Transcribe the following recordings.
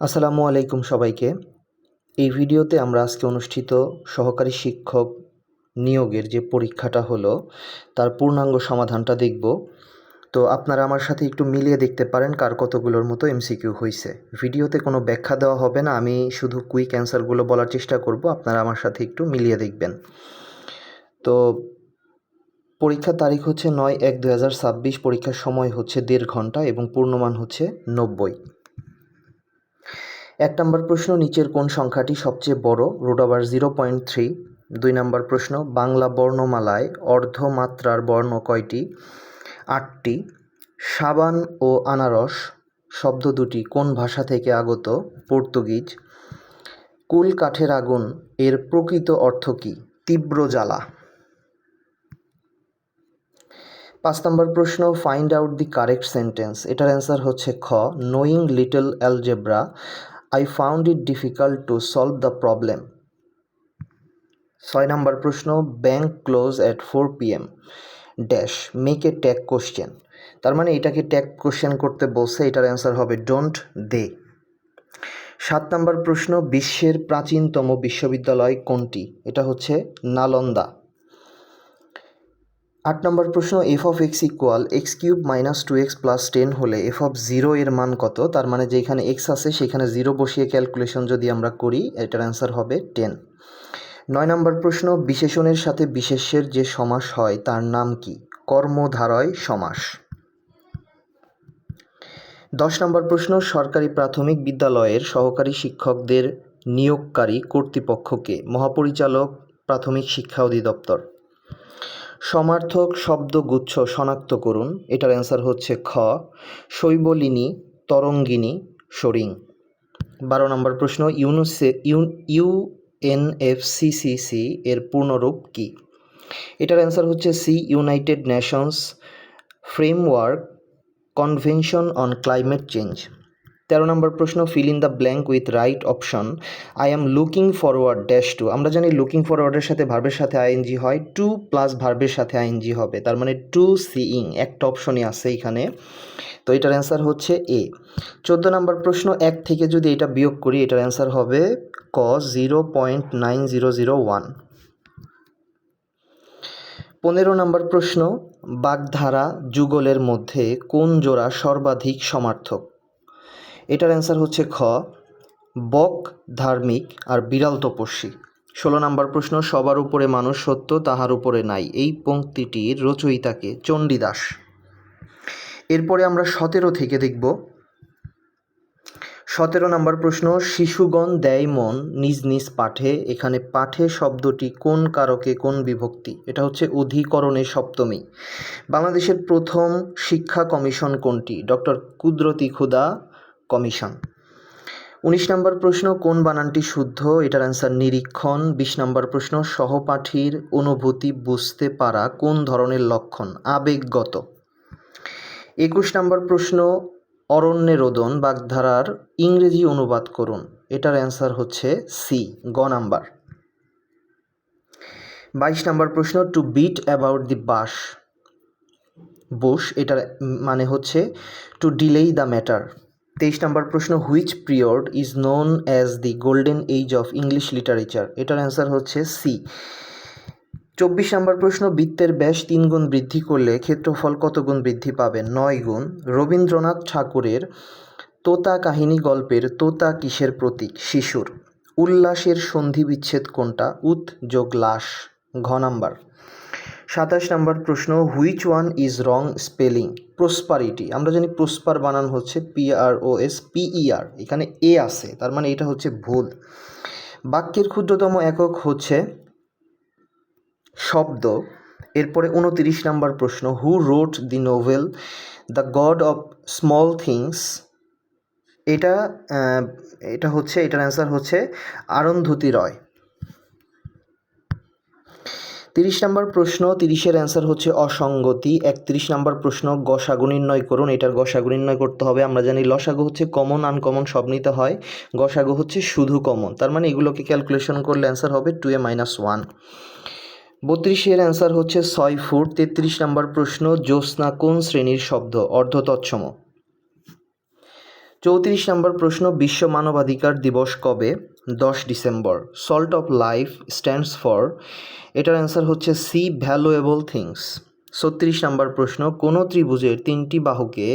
আসসালামু আলাইকুম সবাইকে। এই ভিডিওতে আমরা আজকে অনুষ্ঠিত সহকারী শিক্ষক নিয়োগের যে পরীক্ষাটা হলো, তার পূর্ণাঙ্গ সমাধানটা দেখব। তো আপনারা আমার সাথে একটু মিলিয়ে দেখতে পারেন কার কতগুলোর মতো এমসিকিউ হয়েছে ভিডিওতে কোনো ব্যাখ্যা দেওয়া হবে না, আমি শুধু কুইক অ্যান্সারগুলো বলার চেষ্টা করব, আপনারা আমার সাথে একটু মিলিয়ে দেখবেন। তো পরীক্ষার তারিখ হচ্ছে নয় এক দু পরীক্ষার সময় হচ্ছে দেড় ঘণ্টা এবং পূর্ণমান হচ্ছে নব্বই। এক নম্বর প্রশ্ন, নিচের কোন সংখ্যাটি সবচেয়ে বড়? Root over zero point three দুই নম্বর প্রশ্ন, বাংলা বর্ণমালায় অর্ধমাত্রার বর্ণ কয়টি? আটটি। সাবান ও আনারস শব্দ দুটি কোন ভাষা থেকে আগত? পর্তুগিজ। কুল কাঠের আগুন, এর প্রকৃত অর্থ কী? তীব্র জ্বালা। পাঁচ নম্বর প্রশ্ন find out the correct sentence এটার অ্যান্সার হচ্ছে খ knowing little algebra I found it difficult to solve the problem ছয় নম্বর প্রশ্ন bank close at four P M dash make a tag question তার মানে এটাকে ট্যাগ কোশ্চেন করতে বলছে, এটার অ্যান্সার হবে ডোন্ট দে সাত নম্বর প্রশ্ন, বিশ্বের প্রাচীনতম বিশ্ববিদ্যালয় কোনটি? এটা হচ্ছে নালন্দা। আট নম্বর প্রশ্ন F of X equal X cube minus two X plus ten হলে এফ অফ জিরো এর মান কত? তার মানে যেখানে এক্স আছে, সেখানে জিরো বসিয়ে ক্যালকুলেশন যদি আমরা করি, এটার অ্যান্সার হবে টেন নয় নম্বর প্রশ্ন, বিশেষণের সাথে বিশেষ্যের যে সমাস হয়, তার নাম কি? কর্মধারয় সমাস। দশ নম্বর প্রশ্ন, সরকারি প্রাথমিক বিদ্যালয়ের সহকারী শিক্ষকদের নিয়োগকারী কর্তৃপক্ষকে মহাপরিচালক প্রাথমিক শিক্ষা অধিদপ্তর। সমার্থক শব্দগুচ্ছ শনাক্ত করুন। এটার অ্যান্সার হচ্ছে খ। শৈবলিনী, তরঙ্গিনী, সরিং। বারো নম্বর প্রশ্ন, ইউনুসে, ইউ ইউএনএফসিসিসি এর পূর্ণরূপ কি? এটার অ্যান্সার হচ্ছে C, United Nations framework convention on climate change. তেরো নম্বর প্রশ্ন fill in the blank with right option I am looking forward dash to আমরা জানি লুকিং ফরওয়ার্ডের সাথে ভার্বের সাথে আইএনজি হয় টু প্লাস ভার্বের সাথে আইএনজি হবে। তার মানে টু সিইং একটা অপশনই আছে এখানে। তো এটার অ্যান্সার হচ্ছে এ চোদ্দ নম্বর প্রশ্ন, এক থেকে যদি এটা বিয়োগ করি, এটার অ্যান্সার হবে ক zero point nine zero zero one পনেরো নম্বর প্রশ্ন, বাগধারা যুগলের মধ্যে কোন জোড়া সর্বাধিক সমার্থক? এটার অ্যান্সার হচ্ছে খ, বক, ধার্মিক আর বিড়াল তপস্বী। ষোলো নম্বর প্রশ্ন, সবার উপরে মানুষ সত্য, তাহার উপরে নাই। এই পংক্তিটির রচয়িতাকে চণ্ডীদাস। এরপরে আমরা সতেরো থেকে দেখব। সতেরো নম্বর প্রশ্ন, শিশুগণ দেয় মন নিজ নিজ পাঠে, এখানে পাঠে শব্দটি কোন কারকে কোন বিভক্তি? এটা হচ্ছে অধিকরণের সপ্তমী। বাংলাদেশের প্রথম শিক্ষা কমিশন কোনটি? ডক্টর কুদরতি খুদা কমিশন। উনিশ নম্বর প্রশ্ন, কোন বানানটি শুদ্ধ? এটার অ্যান্সার নিরীক্ষণ। বিশ নম্বর প্রশ্ন, সহপাঠীর অনুভূতি বুঝতে পারা কোন ধরনের লক্ষণ? আবেগগত। একুশ নম্বর প্রশ্ন অরণ্যে রোদন বাগধারার ইংরেজি অনুবাদ করুন। এটার অ্যান্সার হচ্ছে সি গ নাম্বার। বাইশ নম্বর প্রশ্ন to beat about the bush Bush এটার মানে হচ্ছে টু ডিলেই দ্য ম্যাটার তেইশ নম্বর প্রশ্ন which period is known as the golden age of English literature এটার অ্যান্সার হচ্ছে সি চব্বিশ নম্বর প্রশ্ন, বৃত্তের ব্যাস তিন গুণ বৃদ্ধি করলে ক্ষেত্রফল কত গুণ বৃদ্ধি পাবে? নয় গুণ। রবীন্দ্রনাথ ঠাকুরের তোতা কাহিনী গল্পের তোতা কিসের প্রতীক? শিশুর। উল্লাসের সন্ধি বিচ্ছেদ কোনটা? উৎ যোগ লাশ ঘ নাম্বার। সাতাশ নম্বর প্রশ্ন which one is wrong spelling prosperity আমরা জানি প্রসপার বানান হচ্ছে P R O S P E R এখানে এ আছে, তার মানে এটা হচ্ছে ভুল। বাক্যের ক্ষুদ্রতম একক হচ্ছে শব্দ, এরপরে উনতিরিশ নম্বর প্রশ্ন who wrote the novel the God of Small Things এটা এটা হচ্ছে, এটার অ্যান্সার হচ্ছে আরন্ধতী রয়। তিরিশ নম্বর প্রশ্ন, তিরিশের অ্যান্সার হচ্ছে অসঙ্গতি। একত্রিশ নম্বর প্রশ্ন, গসাগু নির্ণয় করুন, এটার গসাগু নির্ণয় করতে হবে। আমরা জানি লসাগু হচ্ছে কমন আনকমন সব নিতে হয়। গসাগু হচ্ছে শুধু কমন তার মানে এগুলোকে ক্যালকুলেশন করলে অ্যান্সার হবে টু এ মাইনাস ওয়ান বত্রিশের অ্যান্সার হচ্ছে ছয় ফুট। তেত্রিশ নম্বর প্রশ্ন, জ্যোৎস্না কোন শ্রেণির শব্দ? অর্ধতৎসম। চৌত্রিশ নম্বর প্রশ্ন, বিশ্ব মানবাধিকার দিবস কবে? দশ December. Salt of life stands for এটার অ্যান্সার হচ্ছে সি ভ্যালুয়েবল থিংস ছত্রিশ নম্বর প্রশ্ন, কোনো ত্রিভুজের তিনটি বাহুকে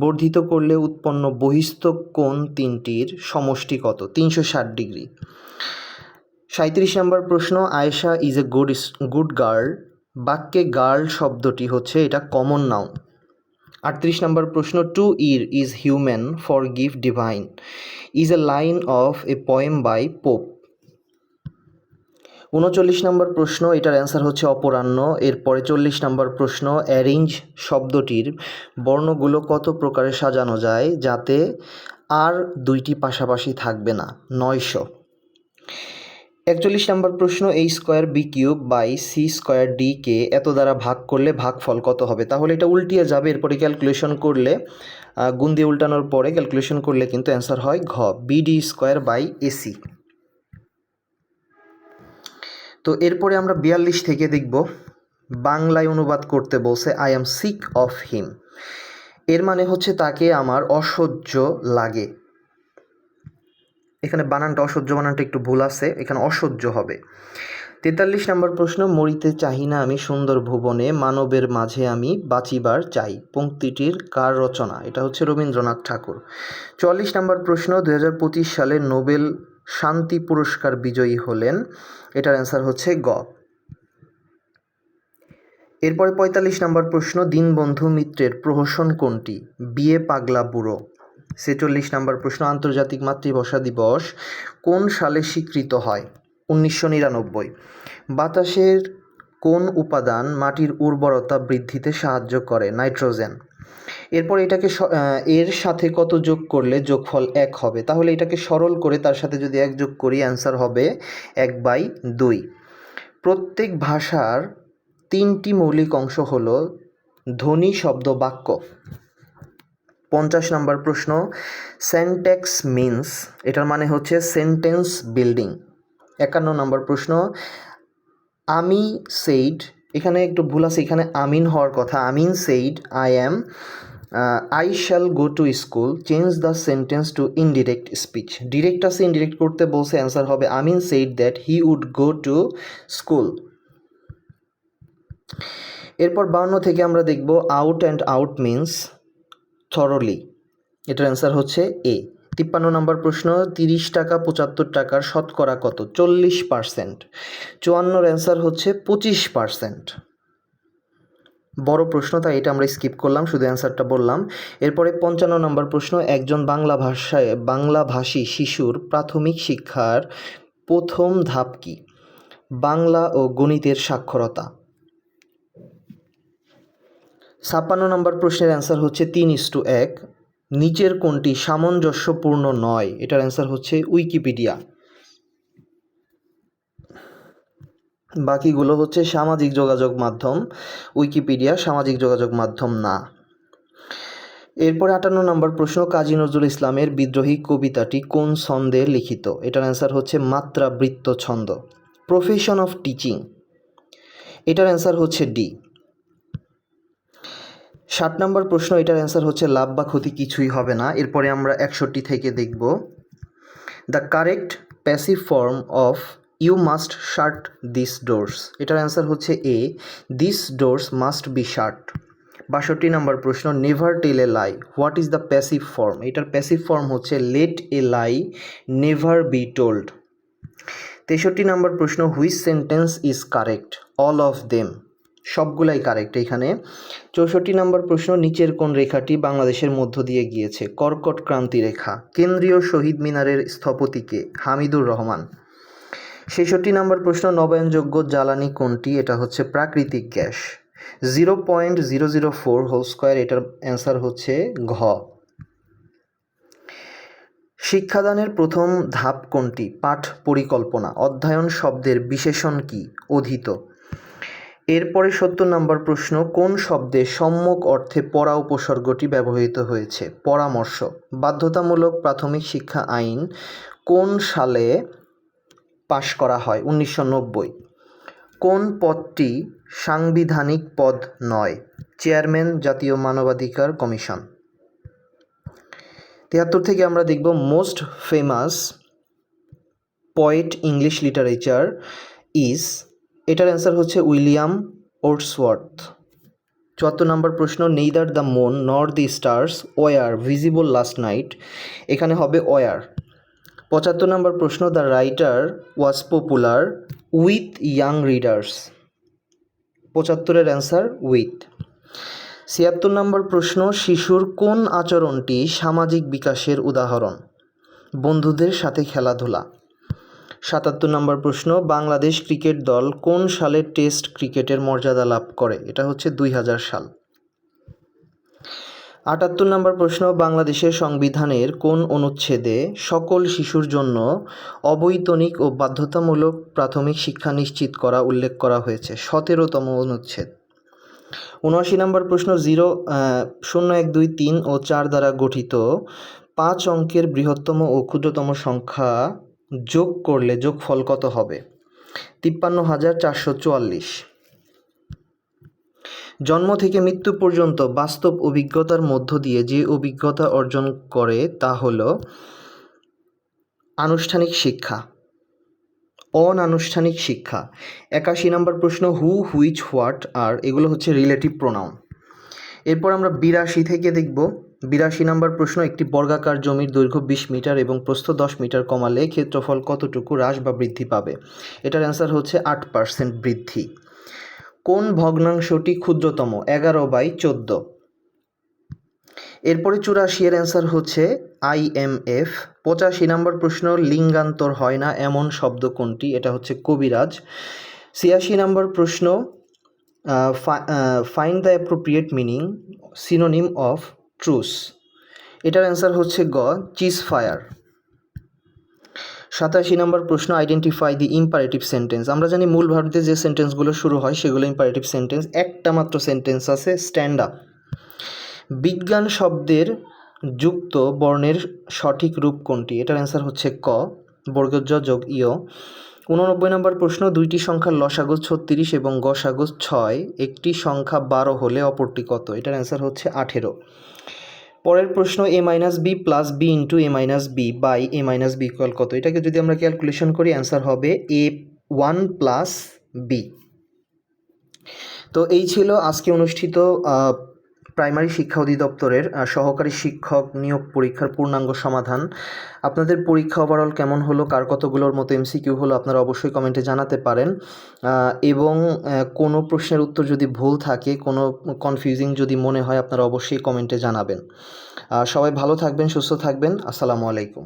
বর্ধিত করলে উৎপন্ন বহিস্থ কোণ তিনটির সমষ্টি কত? তিনশো ষাট ডিগ্রি। সাঁত্রিশ নম্বর প্রশ্ন, Ayesha is a good good girl বাক্যে গার্ল শব্দটি হচ্ছে এটা কমন নাউন আটত্রিশ নম্বর প্রশ্ন to err is human forgive divine is a line of a poem by Pope উনচল্লিশ নম্বর প্রশ্ন, এটার অ্যান্সার হচ্ছে অপরাহ্ন। এরপরে চল্লিশ নম্বর প্রশ্ন অ্যারেঞ্জ শব্দটির বর্ণগুলো কত প্রকারে সাজানো যায় যাতে আর দুইটি পাশাপাশি থাকবে না? নয়শো। একচল্লিশ নম্বর প্রশ্ন, এই square b cube by c square d কে এত দ্বারা ভাগ করলে ভাগফল কত হবে? তাহলে এটা উল্টিয়ে যাবে, এরপরে ক্যালকুলেশন করলে গুণ দিয়ে উল্টানোর পরে ক্যালকুলেশন করলে কিন্তু অ্যান্সার হয় ঘ বিডি স্কোয়ার বাই এসি তো এরপরে আমরা বিয়াল্লিশ থেকে দেখব, বাংলায় অনুবাদ করতে বলছে I am sick of him এর মানে হচ্ছে তাকে আমার অসহ্য লাগে। এখানে বানানটা অসহ্য বানানটা একটু ভুল আছে, এখানে অসহ্য হবে। তেতাল্লিশ নম্বর প্রশ্ন, মরিতে চাহি না আমি সুন্দর ভুবনে, মানবের মাঝে আমি বাঁচিবার চাই। পংক্তিটির কার রচনা? এটা হচ্ছে রবীন্দ্রনাথ ঠাকুর। চুয়াল্লিশ নম্বর প্রশ্ন, দুই সালে নোবেল শান্তি পুরস্কার বিজয়ী হলেন, এটার অ্যান্সার হচ্ছে গ। এরপরে পঁয়তাল্লিশ নম্বর প্রশ্ন, দীনবন্ধু মিত্রের প্রহসন কোনটি? বিয়ে পাগলা বুড়ো। ছেচল্লিশ নম্বর প্রশ্ন, আন্তর্জাতিক মাতৃভাষা দিবস কোন সালে স্বীকৃত হয়? উনিশশো নিরানব্বই। বাতাসের কোন উপাদান মাটির উর্বরতা বৃদ্ধিতে সাহায্য করে? নাইট্রোজেন। এরপর এটাকে এর সাথে কত যোগ করলে যোগফল এক হবে? তাহলে এটাকে সরল করে তার সাথে যদি এক যোগ করি, অ্যান্সার হবে এক বাই দুই। প্রত্যেক ভাষার তিনটি মৌলিক অংশ হলো ধ্বনি, শব্দ, বাক্য। পঞ্চাশ নম্বর প্রশ্ন সেন্টেক্স মিন্স এটার মানে হচ্ছে সেন্টেন্স বিল্ডিং একান্ন নম্বর প্রশ্ন, আমি সেইড এখানে একটু ভুল আছে, এখানে আমিন হওয়ার কথা। Amin said I am I shall go to school change the sentence to indirect speech direct আছে ইনডিরেক্ট করতে বলছে অ্যান্সার হবে, Amin said that he would go to school এরপর বাউন্ন থেকে আমরা দেখব out and out means thoroughly এটার অ্যান্সার হচ্ছে এ তিপ্পান্ন নম্বর প্রশ্ন, তিরিশ টাকা পঁচাত্তর টাকার শতকরা কত? চল্লিশ পার্সেন্ট চুয়ান্নর অ্যান্সার হচ্ছে পঁচিশ পার্সেন্ট বড় প্রশ্ন, তাই এটা আমরা স্কিপ করলাম, শুধু অ্যান্সারটা বললাম। এরপরে পঞ্চান্ন নম্বর প্রশ্ন, একজন বাংলা ভাষায়, বাংলা ভাষী শিশুর প্রাথমিক শিক্ষার প্রথম ধাপ কি? বাংলা ও গণিতের সাক্ষরতা। ছাপ্পান্ন নম্বর প্রশ্নের অ্যান্সার হচ্ছে তিন ইস টু এক। নিচের কোনটি সামঞ্জস্যপূর্ণ নয়? এটার অ্যান্সার হচ্ছে উইকিপিডিয়া। বাকিগুলো হচ্ছে সামাজিক যোগাযোগ মাধ্যম। উইকিপিডিয়া সামাজিক যোগাযোগ মাধ্যম না। এরপরে আটান্ন নম্বর প্রশ্ন, কাজী নজরুল ইসলামের বিদ্রোহী কবিতাটি কোন ছন্দে লিখিত? এটার অ্যান্সার হচ্ছে মাত্রাবৃত্ত ছন্দ। প্রফেশন অফ টিচিং এটার অ্যান্সার হচ্ছে ডি ষাট নম্বর প্রশ্ন, এটার অ্যান্সার হচ্ছে, লাভ বা ক্ষতি কিছুই হবে না। এরপরে আমরা একষট্টি থেকে দেখব। The correct passive form of you must shut this doors এটার অ্যান্সার হচ্ছে A this doors must be shut বাষট্টি নম্বর প্রশ্ন never tell a lie what is the passive form এটার প্যাসিভ ফর্ম হচ্ছে let a lie never be told তেষট্টি নম্বর প্রশ্ন which sentence is correct all of them সবগুলাই কারেক্ট এখানে চৌষট্টি নম্বর প্রশ্ন, নিচের কোন রেখাটি বাংলাদেশের মধ্য দিয়ে গিয়েছে? কর্কট ক্রান্তি রেখা, কেন্দ্রীয় শহীদ মিনারের স্থপতিকে হামিদুর রহমান। ছেষট্টি নম্বর প্রশ্ন, নবায়নযোগ্য জ্বালানি কোনটি? এটা হচ্ছে প্রাকৃতিক gas. Zero point zero zero four whole square, এটার অ্যান্সার হচ্ছে ঘ। শিক্ষাদানের প্রথম ধাপ কোনটি? পাঠ পরিকল্পনা, অধ্যয়ন শব্দের বিশেষণ কি? অধীত। এরপরে সত্তর নম্বর প্রশ্ন, কোন শব্দে সম্যক অর্থে পড়া উপসর্গটি ব্যবহৃত হয়েছে? পরামর্শ, বাধ্যতামূলক প্রাথমিক শিক্ষা আইন কোন সালে পাশ করা হয়? উনিশশো নব্বই। কোন পদটি সাংবিধানিক পদ নয়? চেয়ারম্যান, জাতীয় মানবাধিকার কমিশন। তিয়াত্তর থেকে আমরা দেখব most famous poet English literature is এটার অ্যান্সার হচ্ছে উইলিয়াম ওটসওয়ার্থ চুয়াত্তর নম্বর প্রশ্ন, neither the moon, nor the stars, were, visible last night, এখানে হবে ওয়ার। পঁচাত্তর নম্বর প্রশ্ন, the writer was popular with young readers. পঁচাত্তরের অ্যান্সার উইথ। ছিয়াত্তর নম্বর প্রশ্ন, শিশুর কোন আচরণটি সামাজিক বিকাশের উদাহরণ? বন্ধুদের সাথে খেলাধুলা। সাতাত্তর নম্বর প্রশ্ন, বাংলাদেশ ক্রিকেট দল কোন সালে টেস্ট ক্রিকেটের মর্যাদা লাভ করে? এটা হচ্ছে দুই হাজার সাল। আটাত্তর নম্বর প্রশ্ন, বাংলাদেশের সংবিধানের কোন অনুচ্ছেদে সকল শিশুর জন্য অবৈতনিক ও বাধ্যতামূলক প্রাথমিক শিক্ষা নিশ্চিত করা উল্লেখ করা হয়েছে? সতেরোতম অনুচ্ছেদ। উনআশি নম্বর প্রশ্ন, জিরো শূন্য এক দুই তিন ও চার দ্বারা গঠিত পাঁচ অঙ্কের বৃহত্তম ও ক্ষুদ্রতম সংখ্যা যোগ করলে যোগফল কত হবে? তিপ্পান্ন হাজার চারশো চুয়াল্লিশ। জন্ম থেকে মৃত্যু পর্যন্ত বাস্তব অভিজ্ঞতার মধ্য দিয়ে যে অভিজ্ঞতা অর্জন করে তা হল আনুষ্ঠানিক শিক্ষা। অনানুষ্ঠানিক শিক্ষা। একাশি নম্বর প্রশ্ন হু হুইচ হোয়াট আর এগুলো হচ্ছে রিলেটিভ প্রোনাউন এরপর আমরা বিরাশি থেকে দেখব। বিরাশি নম্বর প্রশ্ন, একটি বর্গাকার জমির দৈর্ঘ্য বিশ মিটার এবং প্রস্থ দশ মিটার কমালে ক্ষেত্রফল কতটুকু হ্রাস বা বৃদ্ধি পাবে? এটার অ্যান্সার হচ্ছে আট পার্সেন্ট বৃদ্ধি। কোন ভগ্নাংশটি ক্ষুদ্রতম? এগারো বাই চোদ্দ। এরপরে চুরাশি এর অ্যান্সার হচ্ছে আইএমএফ পঁচাশি নম্বর প্রশ্ন, লিঙ্গান্তর হয় না এমন শব্দ কোনটি? এটা হচ্ছে কবিরাজ। ছিয়াশি নম্বর প্রশ্ন find the appropriate meaning synonym of truce এটার অ্যান্সার হচ্ছে গ চিজ ফায়ার সাতাশি নম্বর প্রশ্ন আইডেন্টিফাই দি ইম্পারেটিভ সেন্টেন্স আমরা জানি মূল ভারতে যে সেন্টেন্সগুলো শুরু হয়, সেগুলো ইম্পারেটিভ সেন্টেন্স একটা মাত্র সেন্টেন্স আছে স্ট্যান্ড আপ বিজ্ঞান শব্দের যুক্ত বর্ণের সঠিক রূপ কোনটি? এটার অ্যান্সার হচ্ছে ক বর্গজ যোগ ইয়। উননব্বই নম্বর প্রশ্ন, দুইটি সংখ্যার লসাগু ছত্রিশ এবং গসাগু ছয়। একটি সংখ্যা বারো হলে অপরটি কত? এটার অ্যান্সার হচ্ছে আঠেরো। পরের প্রশ্ন a minus b plus b into a minus b by a minus b equal কত? এটাকে যদি আমরা ক্যালকুলেশন করি অ্যান্সার হবে এ ওয়ান প্লাস বি তো এই ছিল আজকে অনুষ্ঠিত প্রাইমারি শিক্ষা অধিদপ্তরের সহকারী শিক্ষক নিয়োগ পরীক্ষার পূর্ণাঙ্গ সমাধান। আপনাদের পরীক্ষা ওভারঅল কেমন হলো? কার কতগুলোর মতো এমসিকিউ হলো? আপনারা অবশ্যই কমেন্টে জানাতে পারেন। এবং কোনো প্রশ্নের উত্তর যদি ভুল থাকে, কোনো কনফিউজিং যদি মনে হয়, আপনারা অবশ্যই কমেন্টে জানাবেন। সবাই ভালো থাকবেন, সুস্থ থাকবেন। আসসালামু আলাইকুম।